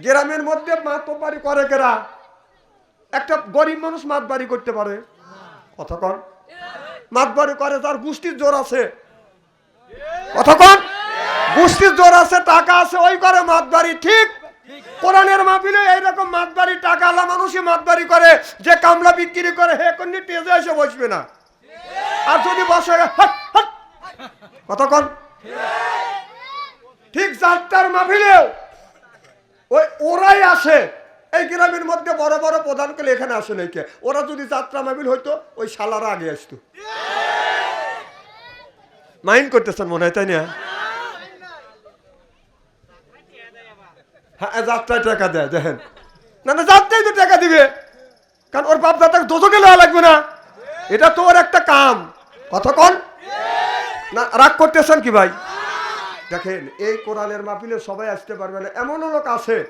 গ্রামের মধ্যে মাত বাড়ি করে কেরা? একটা গরিব মানুষ মাত বাড়ি করতে পারে। কথা কন। মাত বাড়ি করে তার গোষ্ঠীর জোর আছে। কথা কন। গোষ্ঠীর জোর আছে টাকা আছে ওই করে মাত বাড়ি ঠিক? কোরআনের মাহফিলে এইরকম মাত বাড়ি টাকা আলা মানুষই মাত বাড়ি করে যে কামলা বিক্রি করে হে কোনটি টেজে এসে বসবে না। আর যদি বসে হাট, হাট। কথা কন। ঠিক। যাত্রার মাহফিলেও ওই ওরাই আসে। এই গ্রামের মধ্যে বড় বড় প্রধান করে এখানে আসে নাকি ওরা যদি যাত্রা মাহফিল হইতো, ওই শালারা আগে আসতো। মাইন্ড করতেছেন মনে হয়, তাই না? হ্যাঁ যাত্রায় টাকা দেয়, দেখেন। না না, যাত্রায় তো টাকা দিবে। কারণ ওর বাপ দাদাকে দোজকে নেওয়া লাগবে না। এটা তো ওর একটা কাম। কন? না, রাগ করতেছেন কি ভাই? দেখেন, এই কোরআনের মাহফিলে সবাই আসতে পারবে না। এমনও লোক আছে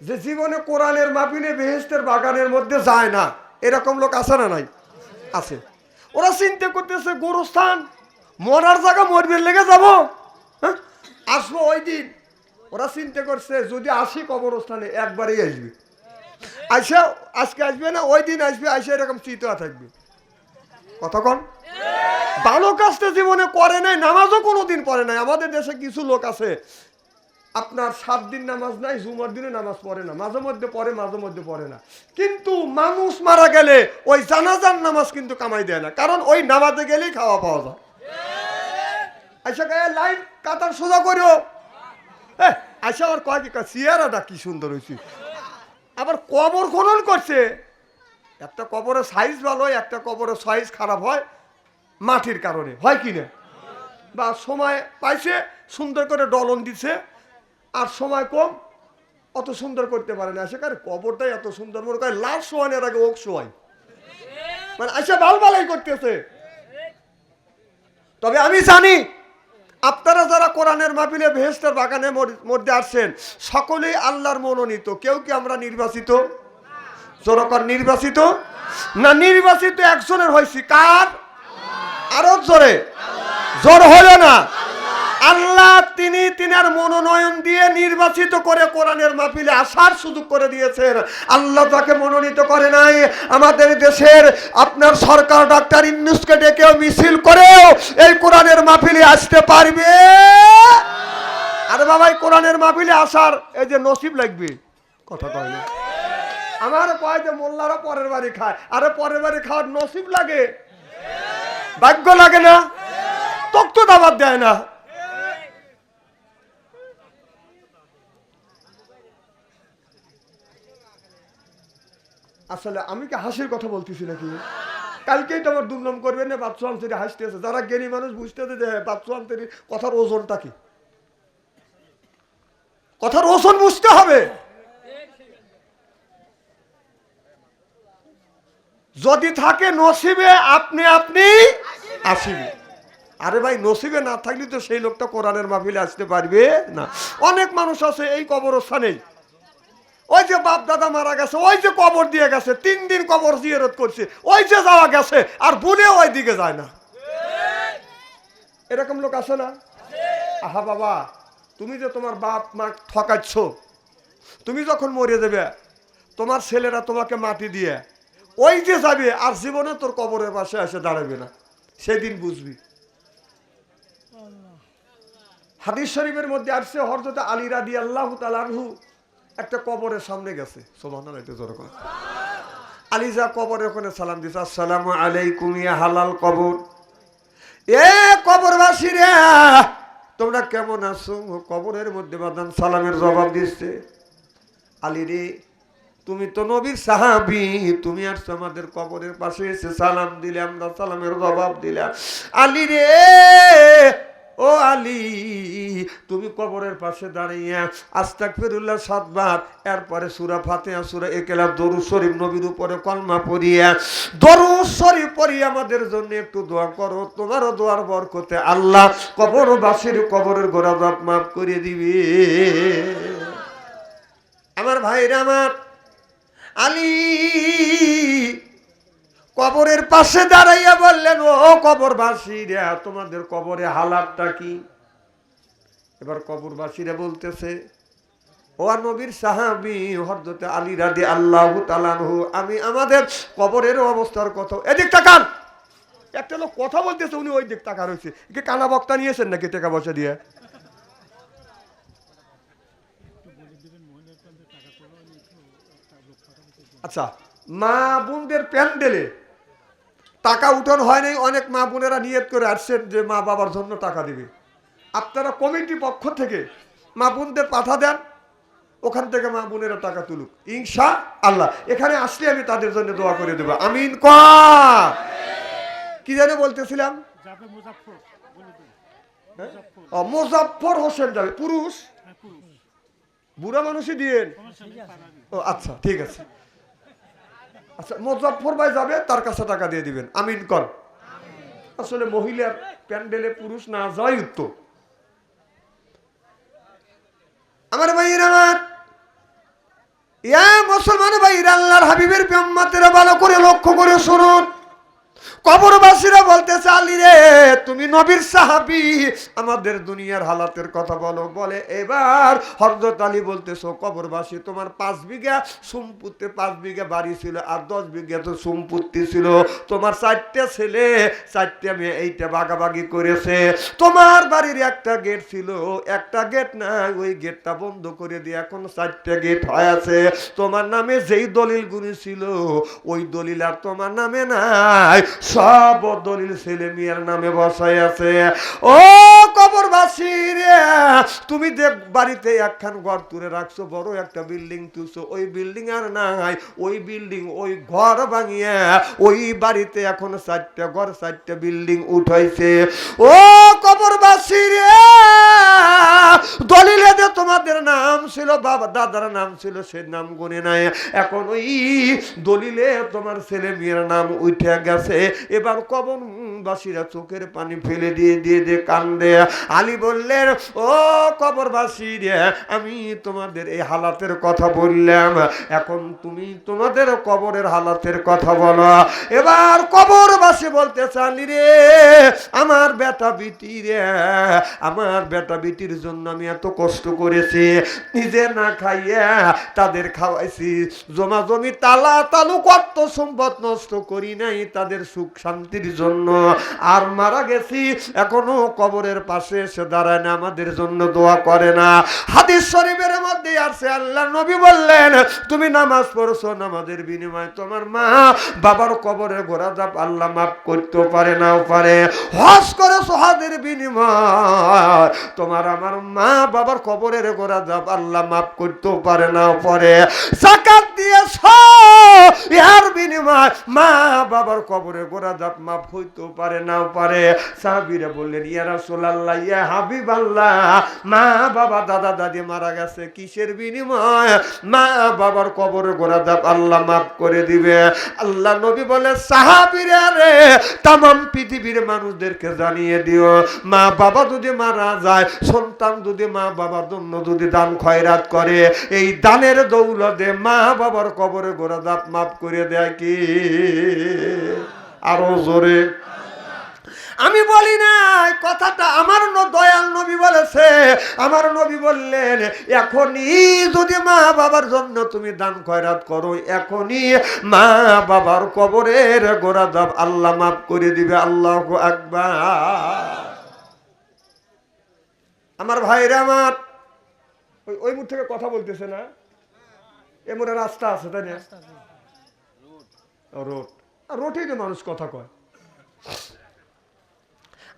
যে জীবনে কোরআনের মাহফিলে বেহেস্তের বাগানের মধ্যে যায় না। এরকম লোক আছে না নাই? আছে। ওরা চিন্তা করতেছে, গোরস্থান, মরার জায়গা মরবের লেগে যাব। হ্যাঁ? আসব ওই দিন। ওরা চিন্তা করছে, যদি আসি কবরস্থানে, একবারেই আসবে। আইসা, আজকে আসবে না, ওই দিন আসবে, আইসা এরকম চিতা থাকবে। কতক্ষণ ভালো কাজটা জীবনে করে নাই, নামাজও কোনোদিন পড়ে নাই। আমাদের দেশে কিছু লোক আছে, আপনার সাত দিন নামাজ নাই, জুমার দিনে নামাজ পড়ে না। মাঝে মধ্যে পড়ে, মাঝে মধ্যে পড়ে না। কিন্তু মানুষ মারা গেলে ওই জানাজার নামাজ কিন্তু কামাই দেয় না। কারণ ওই নামাজে গেলেই খাওয়া পাওয়া যায়। আচ্ছা গায়ে লাইন সোজা করিও। হ্যাঁ আচ্ছা সুন্দর হয়েছে আবার কবর খনন করছে। একটা কবরের সাইজ ভালো হয়, একটা কবরের সাইজ খারাপ হয়, মাটির কারণে। হয় কি না? বা সময় পাইছে, সুন্দর করে ডলন দিছে, আর সময় কম, অত সুন্দর করতে পারে না। সেখানে কবরটাই এত সুন্দর। মনে করে লাশ শোয়ানোর আগে ওক শোয়াই মানে আচ্ছা বাল বালাই করতেছে। তবে আমি জানি, আপনারা যারা কোরআনের মাহফিলে ভেস্তের বাগানের মধ্যে আসছেন, সকলেই আল্লাহর মনোনীত। কেউ কি আমরা নির্বাচিত? জোরকর নির্বাচিত? না নির্বাচিত একজনের হয়েছি কার? আরও জোরে। জোর হলো না। আল্লাহ তিনি তিনার মনোনয়ন দিয়ে নির্বাচিত করে কোরআনের মাহফিলে আসার সুযোগ করে দিয়েছেন। আল্লাহ তাকে মনোনীত করে নাই। আমাদের দেশের আপনার সরকার ডাক্তার ইন্নুসকে ডেকেও মিছিল করেও এই কোরআনের মাহফিলে আসতে পারবে? আরে বাবা কোরআনের মাহফিলে আসার এই যে নসিব লাগবে। কথা কয় আমার কয় যে মোল্লারা পরের বাড়ি খায়। আরে পরের বাড়ি খাওয়ার নসিব লাগে? ভাগ্য লাগে না? তক্ত তো দাবার দেয় না। আসলে আমি কি হাসির কথা বলতেছি নাকি? কালকেই তো আমার দুর্নাম করবে না বাচ্চু আমসেরি হাসতেছে যারা জ্ঞানী মানুষ বুঝতেছে যে বাচ্চু আমসেরি কথার ওজনটা কি? কথার ওজন বুঝতে হবে। যদি থাকে নসিবে, আপনি আপনি আসিবে। আরে ভাই, নসিবে না থাকলে তো সেই লোকটা কোরআনের মাহফিলে আসতে পারবে না। অনেক মানুষ আছে এই কবরস্থানেই। ওই যে বাপ দাদা মারা গেছে, ওই যে কবর দিয়ে গেছে, তিন দিন কবর জিয়ারত করছে, ওই যে যাওয়া গেছে, আর ভুলে ওই দিকে যায় না। এরকম লোক আছে না? আহা বাবা, তুমি যে তোমার বাপ মা ঠকাচ্ছ, তুমি যখন মরে যাবে, তোমার ছেলেরা তোমাকে মাটি দিয়ে ওই যে যাবে আর জীবনে তোর কবরের পাশে এসে দাঁড়াবে না। সেদিন বুঝবি। হাদিস শরীফের মধ্যে আসছে হরজত আলী রাদি আল্লাহ তালাহু একটা কবরের সামনে গেছে। সোমান একটু জোর করে আলী যা কবরের ওখানে সালাম দিছে আসসালামু আলাইকুম ইয়া হালাল কবর। এ কবরবাসী রে তোমরা কেমন আছো? কবরের মধ্যে বাদান সালামের জবাব দিচ্ছে। আলী রে তুমি তো নবীর সাহাবি, তুমি আর আমাদের কবরের পাশে এসে সালাম দিলে, আমরা সালামের জবাব দিলাম। আলী রে, ও আলী, তুমি কবরের পাশে দাঁড়িয়ে আস্তাক ফিরুল্লাহ সাতবার, এরপরে সুরা ফাতেহা, সুরা একেলা দরু শরীফ নবীর উপরে কলমা পড়িয়া দরু শরীফ পড়িয়ে আমাদের জন্য একটু দোয়া করো, তোমারও দোয়ার বরকতে আল্লাহ কবরবাসীর কবরের গোড়া মাফ করে দিবে। আমার ভাইরা আমার আলী কবরের পাশে দাঁড়াইয়া বললেন, ও কবরবাসীরা তোমাদের কবরে হালাতটা কি? এবার কবরবাসীরা বলতেছে, ও নবীর সাহাবি হরদতে আলী রাদি আল্লাহ তালানহু আমি আমাদের কবরের অবস্থার কথা, এদিক তাকান! একটা লোক কথা বলতেছে, উনি ওই দিক তাকার হয়েছে কি কানা বক্তা নিয়েছেন নাকি টাকা পয়সা দিয়ে? আচ্ছা মা বোনদের প্যান্ডেলে টাকা উঠানো হয় নাই অনেক মা বোনেরা নিয়ত করে আসছেন যে মা বাবার জন্য টাকা দিবে। আপনারা কমিটি পক্ষ থেকে মা বোনদের পাঠা দেন ওখান থেকে মা বোনেরা টাকা তুলুক। ইনশা আল্লাহ এখানে আসলে আমি তাদের জন্য দোয়া করে দেবো। আমিন ক। কি জানে বলতেছিলাম? মুজাফর হ্যাঁ? ও, মোজাফফর হোসেন যাবে পুরুষ? হ্যাঁ বুড়া মানুষই দিয়েন ও আচ্ছা ঠিক আছে। আচ্ছা মোজাফর ভাই যাবে তার কাছে টাকা দিয়ে দিবেন। আমিন কর। আসলে মহিলার প্যান্ডেলে পুরুষ না যাওয়াই উত্তর আমার ভাইয়ের আমার ইয়া মুসলমান ভাইয়ের আল্লাহর হাবিবের পেম্মাতেরা ভালো করে লক্ষ্য করে শুনুন। কবরবাসীরা বলতেছে, আলী রে, তুমি নবীর সাহাবি। আমাদের দুনিয়ার হালাতের কথা বলো। বলে, এবার হরজত আলী বলতেছো কবরবাসী, তোমার পাঁচ বিঘা সম্পত্তি, পাঁচ বিঘা বাড়ি ছিল আর দশ বিঘা তো সম্পত্তি ছিল। তোমার চারটে ছেলে, চারটে মেয়ে, এইটা বাগাবাগি করেছে। তোমার বাড়ির একটা গেট ছিল, একটা গেট না, ওই গেটটা বন্ধ করে দিয়ে এখন চারটে গেট হয় আছে। তোমার নামে যেই দলিল দলিলগুলি ছিল, ওই দলিল আর তোমার নামে নাই। সব দলিল ছেলে মেয়ের নামে বসাই আছে ও তুমি দেখ, বাড়িতে একখান ঘর তুলে রাখছো, বড় একটা বিল্ডিং তুলছো, ওই বিল্ডিং আর নাই। ওই বিল্ডিং, ওই ঘর ভাঙিয়ে ওই বাড়িতে এখন চারটা ঘর, চারটা বিল্ডিং উঠাইছে। ও দলিলে যে তোমাদের নাম ছিল, বাবা, দাদার নাম ছিল, সে নাম গুনে নাই। এখন ওই দলিলে তোমার ছেলে মেয়ের নাম উঠে গেছে। এবার কবরবাসীরা চোখের পানি ফেলে দিয়ে দিয়ে দিয়ে কান্দে। আলী বললেন, ও কবরবাসী রে, আমি তোমাদের এই হালাতের কথা বললাম। এখন তুমি তোমাদের কবরের হালাতের কথা বলো। এবার কবরবাসী বলতে চালি রে, আমার বেটা বিটি রে, আমার বেটা বিটির জন্য আমি এত কষ্ট করেছি। নিজে না খাইয়া তাদের খাওয়াইছি। জমা জমি তালা তালু কত সম্পদ নষ্ট করি নাই তাদের সুখ শান্তির জন্য। আর মারা গেছি, এখনও কবরের পাশে এসে দাঁড়ায় না, আমাদের জন্য দোয়া করে না। হাদিস শরীফের মধ্যে আছে, আল্লাহ নবী বললেন, তুমি নামাজ পড়ছো, নামাজের বিনিময়ে তোমার মা বাবার কবরে ঘোরা যাপ আল্লাহ মাফ করতেও পারে, নাও পারে। হজ করে সোহাদের বিনিময় তোমার আমার মা বাবার কবরের ঘোরা যাপ আল্লাহ মাফ করতেও পারে, নাও পারে। জাকাত দিয়েছ ইহার বিনিময় মা বাবার কবরে গোড়া জাপ মাফ হইতেও পারে, নাও পারে। সাহাবিরা বললেন, ইয়া রাসূলুল্লাহ, ইয়া হাবিবাল্লাহ, মা বাবা দাদা দাদি মারা গেছে, কিসের বিনিময়? মা বাবার কবরে গোড়া জাপ আল্লাহ মাফ করে দিবে। আল্লাহ নবী বলে সাহাবিরা রে, তামাম পৃথিবীর মানুষদেরকে জানিয়ে দিও, মা বাবা যদি মারা যায়, সন্তান যদি মা বাবার জন্য যদি দান খয়রাত করে, এই দানের দৌলতে মা বাবার কবরে গোড়া দাপ মাফ করে দেয় কি? আরও জোরে। আমি বলি না কথাটা আমার দয়াল নবী বলেছে। আমার নবী বললেন, এখনই যদি মা বাবার জন্য তুমি দান খয়রাত করো, এখনই মা বাবার কবরের গোড়া দাব আল্লাহ মাফ করে দিবে, আল্লাহ আকবার। আমার ভাইরা আমার, ওই ওই মুখ থেকে কথা বলতেছে না? এ মোড়ে রাস্তা আছে, তাই না? ও, রোটেই তো মানুষ কথা কয়।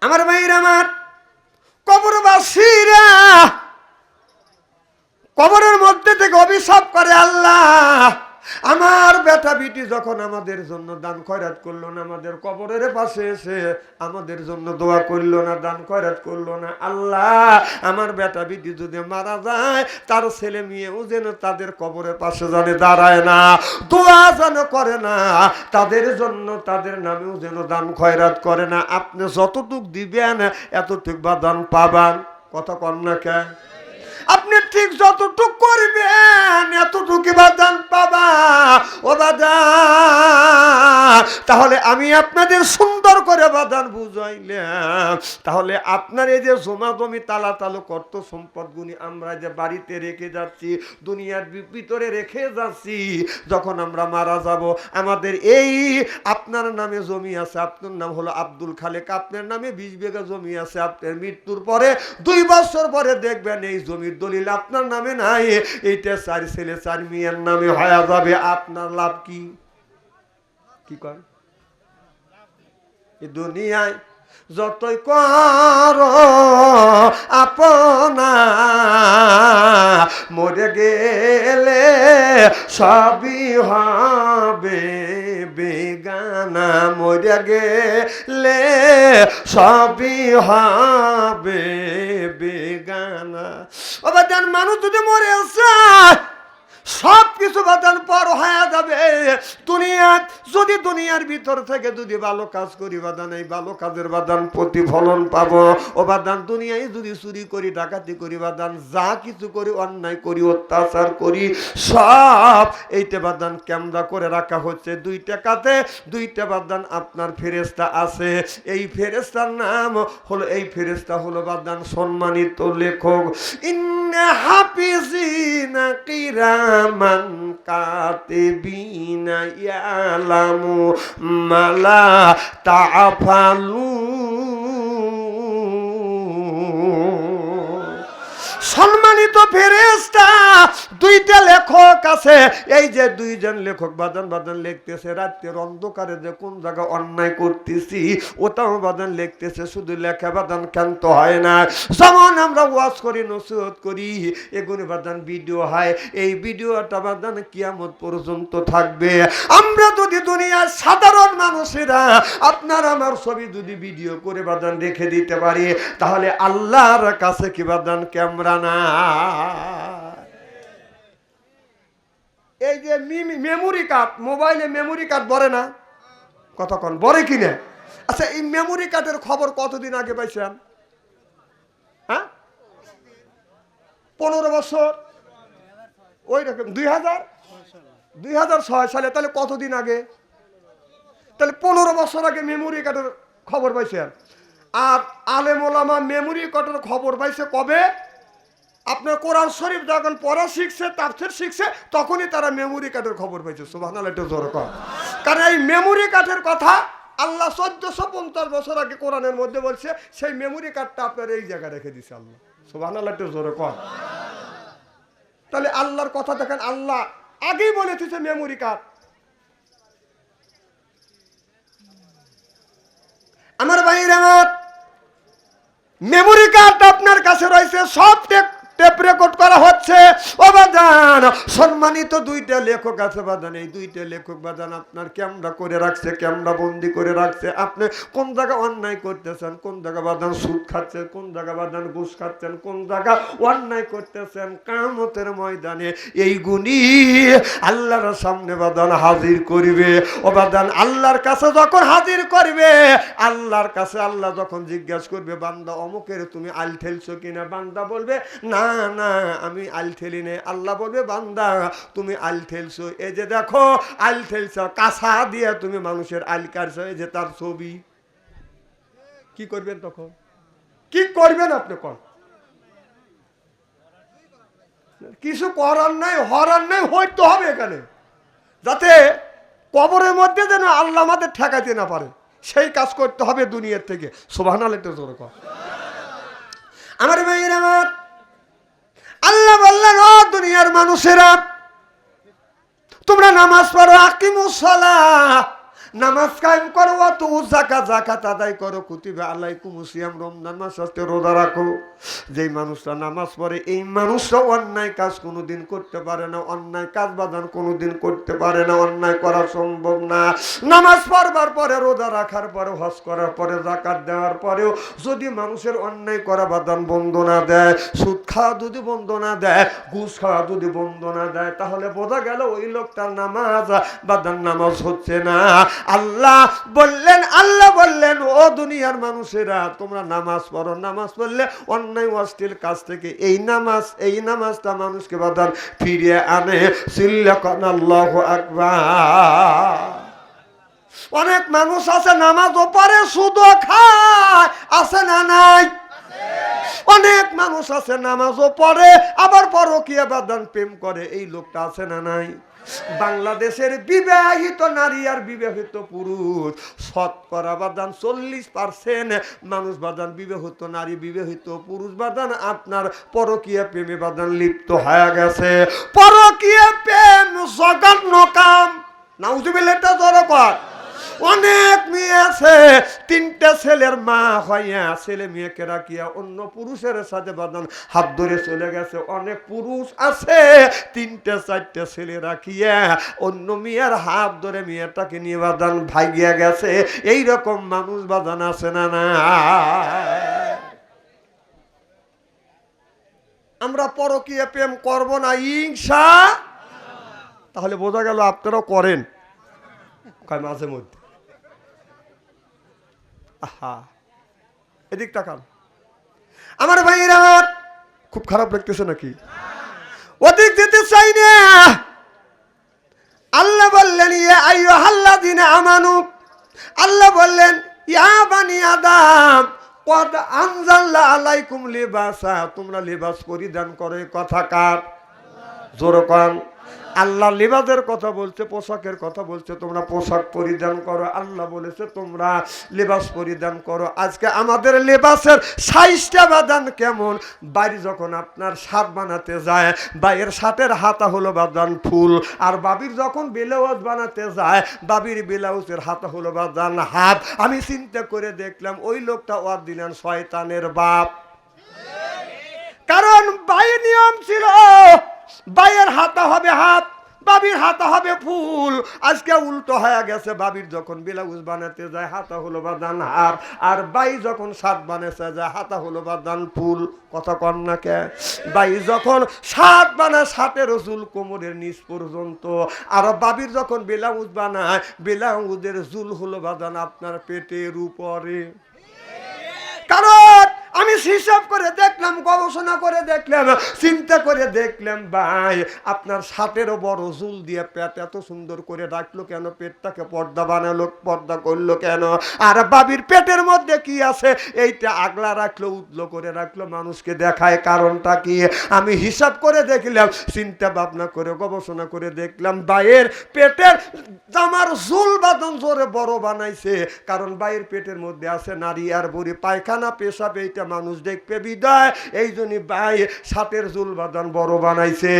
আমার ভাইয়ের আমার কবরবাসীরা কবরের মধ্যে থেকে অভিশাপ করে আল্লাহ। আমার বেটা বিটি যখন আমাদের জন্য দান খয়রাত করল না, আমাদের কবরের পাশে এসে আমাদের জন্য দোয়া করল না, দান খয়রাত করল না, আল্লাহ, আমার বেটা বিটি যদি মারা যায়, তার ছেলে মেয়েও যেন তাদের কবরের পাশে জানে দাঁড়ায় না, দোয়া যেন করে না, তাদের জন্য, তাদের নামেও যেন দান খয়রাত করে না। আপনি যতটুক দিবেন, এতটুক বা দান পাবান। কথা কন না কে আপনি ঠিক যতটুক করবেন, এতটুকু বাদান পাবা। ও দাদা তাহলে আমি আপনাদের সুন্দর করে বাদান বুঝাইলাম। তাহলে আপনার এই যে জমা জমি তালা তালো কর্ত সম্পদ গুনি আমরা যে বাড়িতে রেখে যাচ্ছি, দুনিয়ার ভিতরে রেখে যাচ্ছি, যখন আমরা মারা যাব, আমাদের এই আপনার নামে জমি আছে, আপনার নাম হলো আব্দুল খালেক, আপনার নামে বিশ বিঘা জমি আছে, আপনার মৃত্যুর পরে দুই বছর পরে দেখবেন এই জমির দলিল আপনার নামে নাই। এইটা চার ছেলে, চার মেয়ের নামে হয়ে যাবে, আপনার লাভ কি? কি কর দুনিয়ায় যতই কর, আপনা মরে গেলে সবই হবে, বেগানা মরে গেলে সবই হবে। বেগানা। ও বাদান মানুষ যদি মরে আছে সব কিছু বাদান পর হয়ে যাবে। দুনিয়া, যদি দুনিয়ার ভিতর থেকে যদি ভালো কাজ করি, বাদান, এই ভালো কাজের বাদান প্রতিফলন পাবো। ও বাদান, দুনিয়ায় যদি চুরি করি, ডাকাতি করি, বাদান, যা কিছু করি, অন্যায় করি, অত্যাচার করি, সব এইটা বাদান ক্যামেরা করে রাখা হচ্ছে দুই টাকাতে। দুইটা বাদান আপনার ফেরেস্তা আছে। এই ফেরেস্তার নাম হলো, এই ফেরেস্তা হলো বাদান সম্মানিত লেখক। ইন্না হাফিজিনা কিরামান কাতিবিনা ইয়ালামু মালা তাফালু সম্মানিত ফেরেস্তা দুইটা লেখক আছে। এই যে দুইজন লেখক বাদন বাদন লিখতেছে, রাত্রের অন্ধকারে যে কোন জায়গায় অন্যায় করতেছি, ওটাও বাদন লিখতেছে, শুধু লেখা বাদন ক্ষান্ত হয় না। যেমন আমরা ওয়াজ করি, নসিহত করি, এগুলি বাদন ভিডিও হয়। এই ভিডিওটা বাদন কিয়ামত পর্যন্ত থাকবে। আমরা যদি দুনিয়ার সাধারণ মানুষেরা আপনার আমার ছবি যদি ভিডিও করে বাদান রেখে দিতে পারি, তাহলে আল্লাহর কাছে কি বাদান ক্যামেরা না? এই যে মেমোরি কার্ড মোবাইলে মেমোরি কার্ড বলে না? কতক্ষণ বলে কিনে? আচ্ছা এই মেমোরি কার্ডের খবর কতদিন আগে পাইছেন? হ্যাঁ? পনেরো বছর? ওই রকম, দুই হাজার? দুই হাজার ছয় সালে, তাহলে কতদিন আগে? তাহলে পনেরো বছর আগে মেমোরি কার্ডের খবর পাইছেন। আর আলেমোলামা মেমোরি কার্ডের খবর পাইছে কবে? আপনার কোরআন শরীফ যখন পড়া শিখছে, তাফসির শিখছে, তখনই তারা মেমোরি কার্ডের খবর পাইছে। সুবহানাল্লাহ, একটু জোর কর কারণ এই মেমোরি কার্ডের কথা আল্লাহ চোদ্দশো পঞ্চাশ বছর আগে কোরআনের মধ্যে বলছে, সেই মেমোরি কার্ডটা আপনার এই জায়গায় রেখে দিছে আল্লাহ। সুবহানাল্লাহ, একটু জোরে কর তাহলে আল্লাহর কথা দেখেন, আল্লাহ আগেই বলে দিছে মেমোরি কার্ড আমার আমার মেমোরি কার্ড আপনার কাছে রয়েছে, সব টেপ- রেকর্ড করা হচ্ছে। সম্মানিত দুইটা লেখক আছে বাদান এই দুইটা লেখক বাদান আপনার ক্যামেরা করে রাখছে ক্যামেরা বন্দি করে রাখছে। আপনি কোন জায়গা অন্যায় করতেছেন? কোন জায়গা বাদান সুদ খাচ্ছেন? কোন জায়গা বাদান ঘুষ খাচ্ছেন? কোন জায়গা অন্যায় করতেছেন? কামতের ময়দানে এই গুণী আল্লাহর সামনে বাদান হাজির করিবে। ও বাদান আল্লাহর কাছে যখন হাজির করবে, আল্লাহর কাছে আল্লাহ যখন জিজ্ঞাসা করবে, বান্দা অমুকের তুমি আল ঠেলছো কিনা? বান্দা বলবে, না না আমি আল ঠেলি নে আল্লাহ বলবে, বান্দা, তুমি আল ঠেলছো। এই যে দেখো, আল ঠেলছো, কাঁসা দিয়ে তুমি মানুষের আল কাটছো, এই যে তার ছবি। কি করবেন তখন? কি করবেন আপনি কোন? কিছু করার নাই, হরার নাই, হইতে হবে এখানে। যাতে কবরের মধ্যে যেন আল্লাহ আমাদের ঠেকাতে না পারে। সেই কাজ করতে হবে দুনিয়ার থেকে। সোভানাল একটু জোর কর আমার ভাইয়ের আমার আল্লাহ বললেন ও দুনিয়ার মানুষেরা তোমরা নামাজ পড়ো আকিমুসলা নামাজ কায়েম করো তো জাকা জাকাত আদায় করো, কুতিবে আলাইকুম সিয়াম, রমজান মাস আসতে রোজা রাখো। যেই মানুষটা নামাজ পড়ে, এই মানুষটা অন্যায় কাজ কোনোদিন করতে পারে না, অন্যায় কাজ বাদান কোনোদিন করতে পারে না, অন্যায় করা সম্ভব না। নামাজ পড়বার পরে, রোজা রাখার পরে, হজ করার পরে, জাকাত দেওয়ার পরেও যদি মানুষের অন্যায় করা বাদান বন্ধ না দেয়, সুদ খাওয়া যদি বন্ধ না দেয়, ঘুষ খাওয়া যদি বন্ধ না দেয়, তাহলে বোঝা গেল ওই লোকটার নামাজ বাদান নামাজ হচ্ছে না। আল্লাহ বললেন আল্লাহ বললেন, ও দুনিয়ার মানুষেরা, তোমরা নামাজ পড়ো। নামাজ পড়লে অন্যায় অশ্লীল কাজ থেকে এই নামাজ, এই নামাজটা মানুষকে বাদান ফিরিয়ে আনে। আল্লাহ আকবার। অনেক মানুষ আছে, নামাজ ওপারে শুধু খায়, আছে না নাই? অনেক মানুষ আছে, নামাজও পড়ে, আবার পরকীয়া বাদান প্রেম করে। এই লোকটা আছে না নাই? বাংলাদেশের বিবাহিত নারী আর বিবাহিত পুরুষ। শতকরা বাদান চল্লিশ পার্সেন্ট। মানুষ বাদান বিবাহিত নারী, বিবাহিত পুরুষ বাদান, আপনার পরকীয়া প্রেমে বাদান লিপ্ত হয়ে গেছে। পরকীয়া প্রেম জঘন্য কাম। নাউজুবিল্লাহটা জড়ো কর। অনেক মেয়ে আছে, তিনটা ছেলের মা হইয়া, ছেলে মেয়েকে রাখিয়া অন্য পুরুষের সাথে বাদান হাত ধরে চলে গেছে। অনেক পুরুষ আছে, তিনটা, চারটা ছেলে রাখিয়া অন্য মেয়ের হাত ধরে মেয়েটাকে নিয়ে বাদান ভাগিয়া গেছে। এই রকম মানুষ বাদান আছে না না? আমরা পরকীয় প্রেম করব না ইংসা তাহলে বোঝা গেল আপনারাও করেন। কয় মাঝে মধ্যে আহা, এদিক তাকান। আমার ভাইরা খুব খারাপ লাগতেছে নাকি? ওদিক যেতে চাই না। আল্লাহ বললেন, ইয়া আমানু। আল্লাহ বললেন, ইয়া বানি আদম, কদ আনজাল্লা আলাইকুম লিবাসা। তোমরা লিবাস পরিধান করে কথা কার? জোর কন। আল্লাহ লিবাদের কথা বলছে, পোশাকের কথা বলছে, তোমরা পোশাক পরিধান করো। আল্লাহ বলেছে, তোমরা লেবাস পরিধান করো। আজকে আমাদের লেবাসের সাইজটা বাদান কেমন? বাড়ি যখন আপনার শাক বানাতে যায় বাইয়ের শার্টের হাতা হলো বাদান ফুল, আর বাবির যখন ব্লাউজ বানাতে যায়, বাবির ব্লাউজের হাতা হলো বাদান হাত। আমি চিন্তা করে দেখলাম, ওই লোকটা অর্দিনান শয়তানের বাপ। কারণ বাই নিয়ম ছিল বাইয়ের হাতা হবে হাত, বাবির হাতা হবে ফুল। আজকে উল্টো হয়ে গেছে, বাবির যখন ব্লাউজ বানাতে যায়, হাতা হলো বাদান হাত আর বাই যখন শার্ট বানাতে যায়, হাতা হলো বাদান ফুল। কথা কন না কে? বাই যখন শার্ট বানায়, শার্টের চুল কোমরের নিচ পর্যন্ত। আর বাবির যখন ব্লাউজ বানায়, ব্লাউজের চুল হলো বাদান আপনার পেটের উপরে। কারণ আমি হিসাব করে দেখলাম, গবেষণা করে দেখলাম, চিন্তা করে দেখলাম, ভাই, আপনার সাতেরও বড় জুল দিয়ে পেট এত সুন্দর করে রাখল কেন? পেটটাকে পর্দা বানালো, পর্দা করল কেন? আর বাবির পেটের মধ্যে কি আছে? এইটা আগলা রাখল উদলো করে রাখল, মানুষকে দেখায় কারণটা কি? আমি হিসাব করে দেখলাম, চিন্তা ভাবনা করে, গবেষণা করে দেখলাম বাইয়ের পেটের জামার জুল বাদন জোরে বড় বানাইছে। কারণ বাইয়ের পেটের মধ্যে আছে নারী আর বুড়ি, পায়খানা পেশাব, এইটা মানুষ দেখবে বিদায়। এই জন্য বাই সাপের জুল বাদান বড় বানাইছে।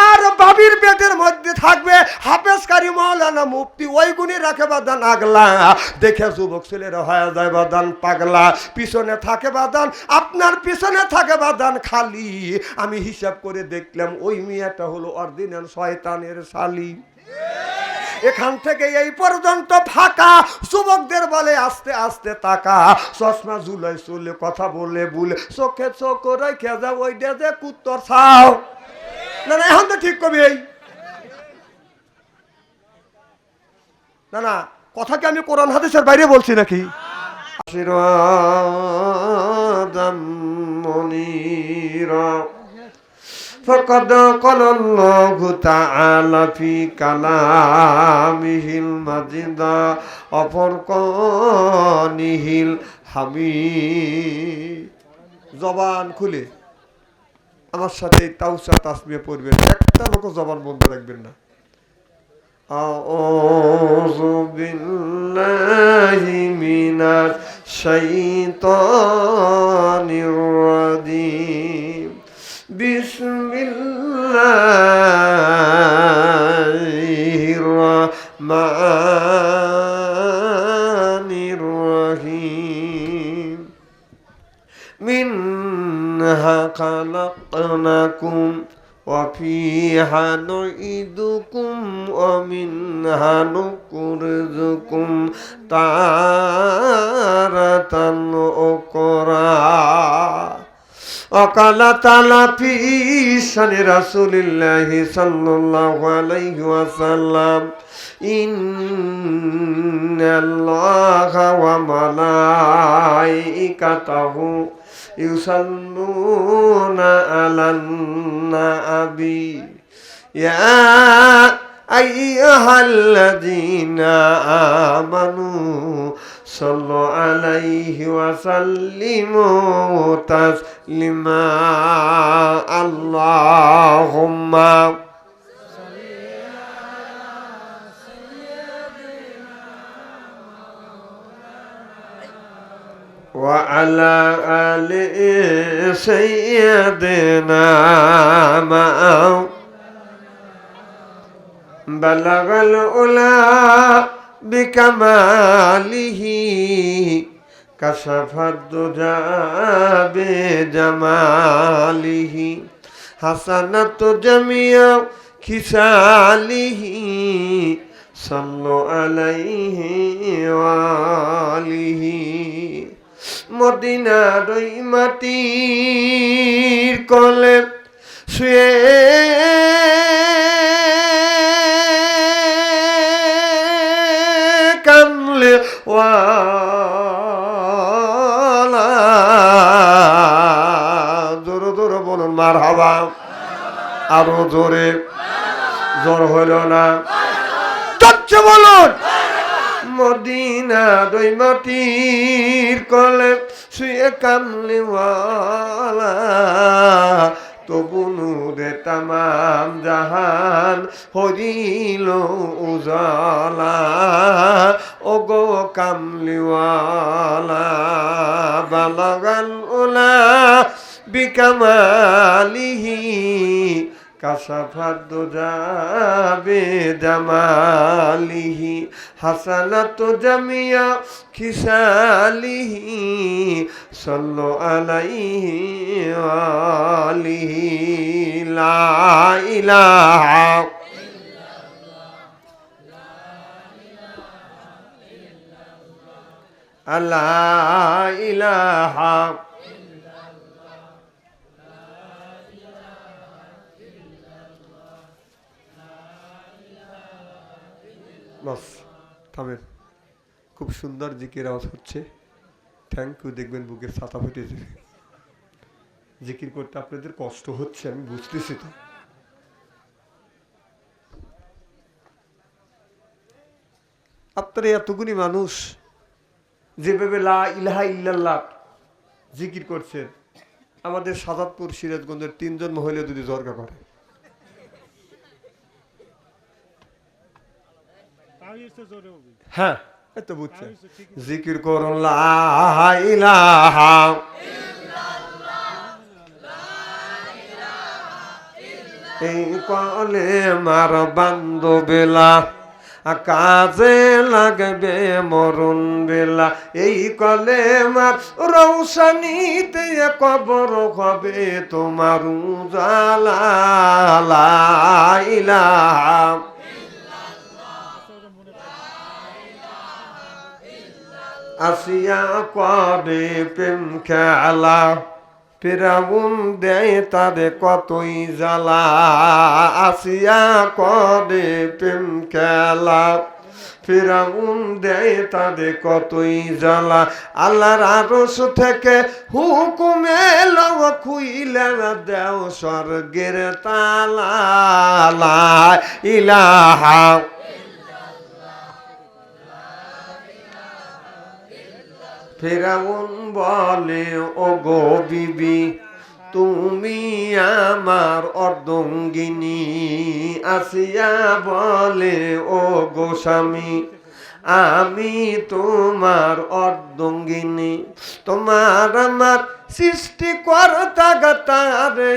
আর বাবির পেটের মধ্যে থাকবে হাফেজকারী মৌলানা মুফতি ওই গুণে রাখে বাদান আগলা। দেখে যুবক ছেলেরা হয়ে যায় বাদান পাগলা। পিছনে থাকে বাদান আপনার পিছনে থাকে বাদান খালি। আমি হিসাব করে দেখলাম ওই মেয়েটা হলো অরিজিনাল শয়তানের শালি। এখান থেকে এই পর্যন্ত ফাঁকা। যুবকদের বলে, আস্তে আস্তে তাকা। চশমা ঝুলাই চলে, কথা বলে বলে, চোখে চোখ রেখে যা ওই যে কুত্তর ছাও। না না, এখন তো ঠিক কবি এই। না না, কথা কি আমি কোরআন, হাদিসের বাইরে বলছি নাকি? আশীর্বাদাম মনিরা। فقد قال الله تعالى في كلامه المجيد وفرقانه الحميد জবান খুলে আমার সাথে তাউসা তাসমিয়া পড়বেন একটা লোক জবান বন্ধ রাখবেন না أعوذ بالله من الشيطان الرجيم بسم الله الرحمن الرحيم منها خلقناكم وفيها نعيدكم ومنها نخرجكم تارة أخرى وقال تعالى في شان رسول الله صلى الله عليه وسلم إن الله وملائكته يصلون على النبي يا أيها الذين آمنوا صلوا عليه وسلموا تسليما. اللهم وعلى آل سيدنا معه. بلغ الأولى بكماله كشف الدجى بجماله حسنت جميع خصاله صلوا عليه وآله মদিনার ওই মাটির কলে শুয়ে মার হাবা আরও জোরে। জ্বর হইল না। চচ্ছে বলুন। মদিনা দই মাটির কলে শুয়ে কামলিওয়ালা। তবু নূরে তামাম জাহান হরিল উজালা। ও গো কামলিওয়ালা বালাগান ওলা। বিকামালিহি কাসাফাদ্দ যাবে জামালিহি হাসানাত জামিয়া খিসালিহি সল্লো আলাইহি আলিহি লা ইলাহা আল্লাহ ইলাহা বাস, থামেন। খুব সুন্দর জিকির আওয়াজ হচ্ছে। থ্যাংক ইউ দেখবেন বুকের ছাতা ফেটে যাবে। জিকির করতে আপনাদের কষ্ট হচ্ছে, আমি বুঝতেছি তো। আপনারা এতগুলি মানুষ যেভাবে লা ইলাহা ইল্লাল্লাহ জিকির করছেন, আমাদের সাজাদপুর সিরাজগঞ্জের তিনজন মহিলা যদি জর্গা করে তাই এসে জোরে হবে হ্যাঁ। এই তো বুঝছেন তাই এসে ঠিক জিকির করুন এই কলে মার বান্ধবেলা কাজে লাগবে মরণ বেলা। এই কলে মার রৌশনীতে কবর হবে তোমার উজালা লা ইলাহা। আসিয়া করে প্রেম খেলা। ফেরাউন দেয় তারে কতই জ্বালা। আসিয়া করে প্রেম খেলা। ফেরাউন দেয় তাদের কতই জ্বালা। আল্লাহর আরস থেকে হুকুমে খুইলে দেও স্বর্গের তালা ইলাহা ফেরাউন বলে ও গো বিবি, তুমি আমার অর্ধঙ্গিনী। আসিয়া বলে ও গো স্বামী, আমি তোমার অর্ধঙ্গিনী। তোমার আমার সৃষ্টি করতা গাতারে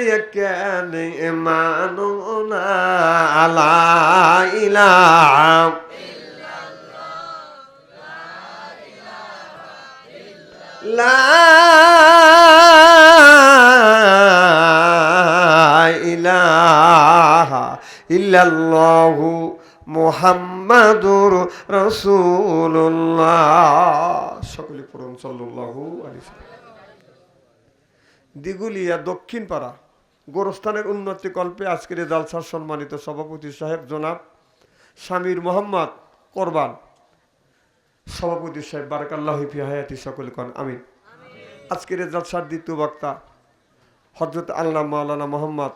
মানো না আলা ইলাহা ইল্লাল্লাহু মুহাম্মাদুর রাসূলুল্লাহ সকলে পড়ুন আলাইহি সাল্লাম। দিগুলিয়া দক্ষিণ পাড়া গোরস্থানের উন্নতি কল্পে আজকের জালসার সম্মানিত সভাপতি সাহেব জনাব স্বামীর মোহাম্মদ কোরবান সভাপতি সাহেব, বারাকাল্লাহ হায়াতি সকল কন আমিন। আজকের জলসার দ্বিতীয় বক্তা হজরত আল্লাহ মাওলানা মোহাম্মদ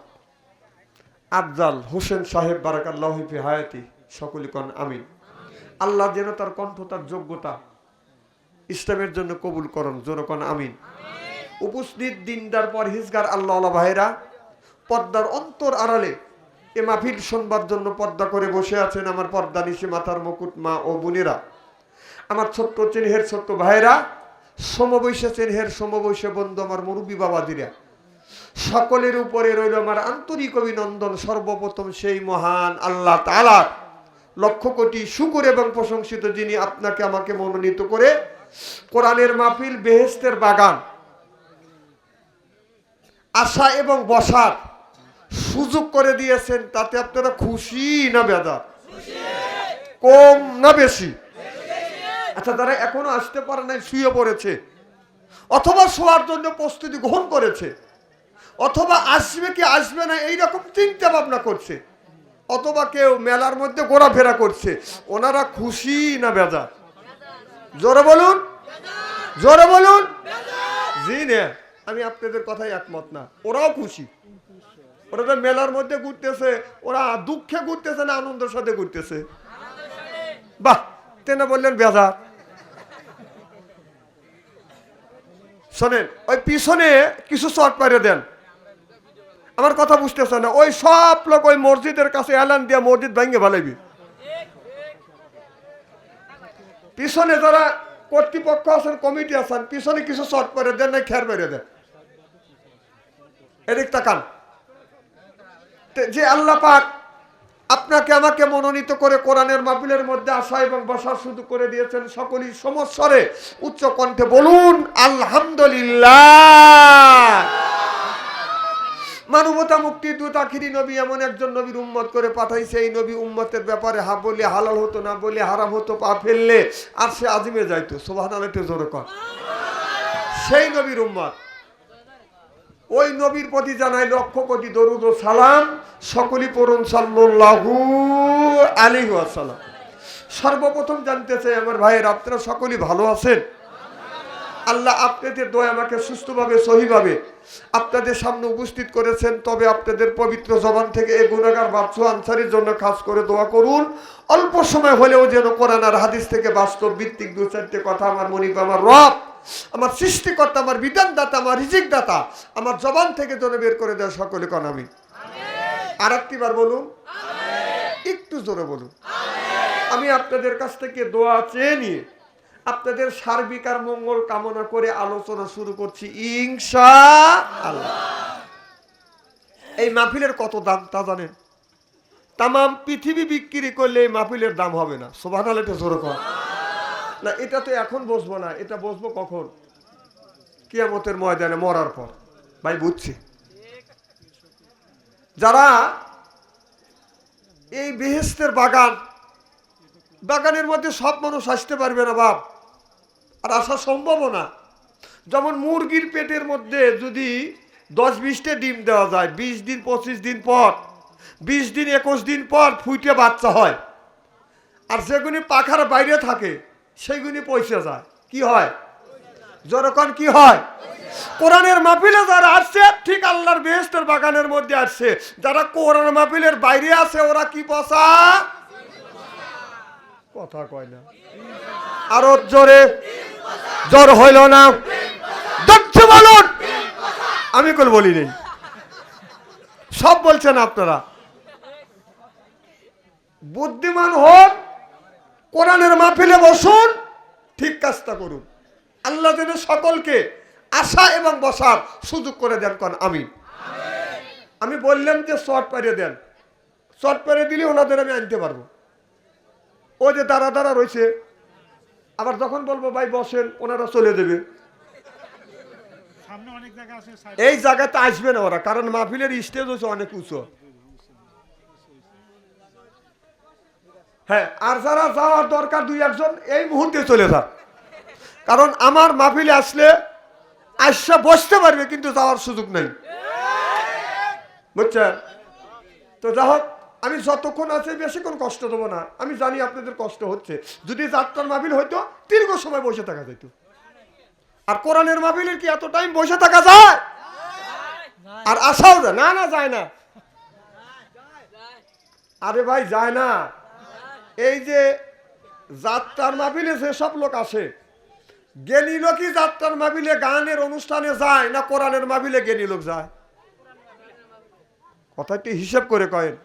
আফজাল হোসেন সাহেব, বারাকাল্লাহ হায়াতি সকলে কন আমিন। আল্লাহ যেন তার কণ্ঠ, তার যোগ্যতা ইসলামের জন্য কবুল করুন জোরকন আমিন। উপস্থিত দিনদার পর হিজগার আল্লাহ ভাইরা পর্দার অন্তর আড়ালে এ মাহফিল শোনবার জন্য পর্দা করে বসে আছেন আমার পর্দা নিশে মাথার মুকুট মা ও বোনেরা। আমার ছোট্ট চেনহের ছোট্ট ভাইরা সমবৈশা চেনহের সমবৈশা বন্ধু আমার মুরব্বী বাবাদিরা সকলের উপরে রইল আমার আন্তরিক অভিনন্দন, সর্বপ্রথম সেই মহান আল্লাহ তালার লক্ষ কোটি শুকুর এবং প্রশংসিত যিনি আপনাকে আমাকে মনোনীত করে কোরআনের মাহফিল বেহেস্তের বাগান আসা এবং বসার সুযোগ করে দিয়েছেন, তাতে আপনারা খুশি না বেদা? কম না বেশি? আচ্ছা তারা এখনও আসতে পারে নাই, শুয়ে পড়েছে। অথবা শোয়ার জন্য প্রস্তুতি গ্রহণ করেছে। অথবা আসবে কি আসবে না, এইরকম চিন্তা ভাবনা করছে। অথবা কেউ মেলার মধ্যে ঘোরাফেরা করছে। ওনারা খুশি না বেজার? জোরে বলুন। জোরে বলুন। জি নে, আমি আপনাদের কথাই একমত না। ওরাও খুশি। ওরা তো মেলার মধ্যে ঘুরতেছে, ওরা দুঃখে ঘুরতেছে না, আনন্দের সাথে ঘুরতেছে? বাহ, তেনা বললেন বেজার। শোনেন, ওই পিছনে কিছু শর্ট পারে দেন। আমার কথা বুঝতেছে না, ওই সব লোক ওই মসজিদের কাছে এলান দিয়ে মসজিদ ভেঙে ভালাইবি পিছনে যারা কর্তৃপক্ষ আছেন, কমিটি আছেন, পিছনে কিছু শর্ট পারে দেন, না খের মেরে দেন। এদিক তাকান যে আল্লাহ পাক আপনাকে আমাকে মনোনীত করে কোরআনের মাহফিলের মধ্যে আসা এবং বসা শুধু করে দিয়েছেন সকলেই সমস্বরে উচ্চ কণ্ঠে বলুন, আলহামদুলিল্লাহ। মানবতা মুক্তি দূত আখিরি নবী এমন একজন নবীর উম্মত করে পাঠাইছে। এই নবী উম্মতের ব্যাপারে হা বলে হালাল হতো, না বলে হারাম হতো, পা ফেললে। আর সে আজিমে যাইতো সোভান জোরে কর সেই নবীর উম্মত। ওই নবীর প্রতি জানাই লক্ষ কোটি দরুদ ও সালাম। সকলই পড়ুন সাল্লাল্লাহু আলাইহি সালাম সর্বপ্রথম জানতে চাই আমার ভাইয়ের, আপনারা সকলেই ভালো আছেন? আল্লাহ আপনাদের দয় আমাকে সুস্থভাবে, সহিভাবে আপনাদের সামনে উপস্থিত করেছেন। তবে আপনাদের পবিত্র জবান থেকে এই গুণাগার বাচ্চু আনসারির জন্য খাস করে দোয়া করুন। অল্প সময় হলেও যেন কোরআন আর হাদিস থেকে বাস্তব ভিত্তিক দু চারটে কথা আমার মনিব, আমার রব আমার সৃষ্টিকর্তা, আমার বিধানদাতা, আমার রিজিক দাতা আমার জবান থেকে যেন বের করে দেয় সকলে কন আমি। আর একটিবার বলুন। একটু জোরে বলুন। আমি আপনাদের কাছ থেকে দোয়া চেয়ে নিয়ে আপনাদের সার্বিক আর মঙ্গল কামনা করে আলোচনা শুরু করছি ইনশা আল্লাহ এই মাহফিলের কত দাম তা জানেন? তামাম পৃথিবী বিক্রি করলে এই মাহফিলের দাম হবে না। সোভান আলে জোরে কর না, এটা তো এখন বসবো না, এটা বসবো কখন? কিয়ামতের ময়দানে মরার পর। ভাই, বুঝছি। যারা এই বেহেস্তের বাগান, বাগানের মধ্যে সব মানুষ আসতে পারবে না বাপ, আর আসা সম্ভব না। যেমন মুরগির পেটের মধ্যে যদি দশ বিশটা ডিম দেওয়া যায়, বিশ দিন, পঁচিশ দিন পর, বিশ দিন, একুশ দিন পর ফুটে বাচ্চা হয়। আর যেগুলি পাখার বাইরে থাকে সেগুলি পয়সা যায়। কি হয়? যখন কি হয়? কোরআনের মাহফিলে যারা আসছে, ঠিক আল্লাহর বেহেস্তের বাগানের মধ্যে আসছে। যারা কোরআন মাহফিলের বাইরে আছে, ওরা কি পচা কথা কয় না। আরও জোরে। জ্বর হইল না। দক্ষ বলুন আমি কোন বলি নেই। সব বলছেন আপনারা। বুদ্ধিমান হন কোরআনের মাহফিলে বসুন ঠিক কাজটা করুন। আল্লাহ যেন সকলকে আসা এবং বসার সুযোগ করে দেন কন আমি। আমি বললাম যে শর্ট পারিয়ে দেন। শর্ট পারিয়ে দিলে ওনাদের আমি আনতে পারব। ও যে দাঁড়া দাঁড়া রয়েছে আবার যখন বলব ভাই বসেন ওনারা চলে দেবে এই জায়গাতে আসবে না ওরা কারণ মাহফিলের স্টেজ হচ্ছে অনেক উঁচু। হ্যাঁ। আর যারা যাওয়ার দরকার দুই একজন, এই মুহূর্তে চলে যান। কারণ আমার মাহফিলে আসলে আসা বসতে পারবে, কিন্তু যাওয়ার সুযোগ নেই। বুঝছেন? তো যা হোক, আমি যতক্ষণ আছে বেশিক্ষণ কষ্ট দেবো না। আমি জানি আপনাদের কষ্ট হচ্ছে। যদি যাত্রার মাহফিল হইতো, দীর্ঘ সময় বসে থাকা যেত আর কোরআনের মাহফিলের কি এত টাইম বসে থাকা যায়? আর আসাও যায় না না, যায় না। আরে ভাই, যায় না। এই যে যাত্রার মাহফিলে যেসব লোক আসে গেলি লোকই যাত্রার মাহফিলে গানের অনুষ্ঠানে যায় না কোরআনের মাহফিলে গেলি লোক যায়? কথাটি হিসেব করে কয়েন।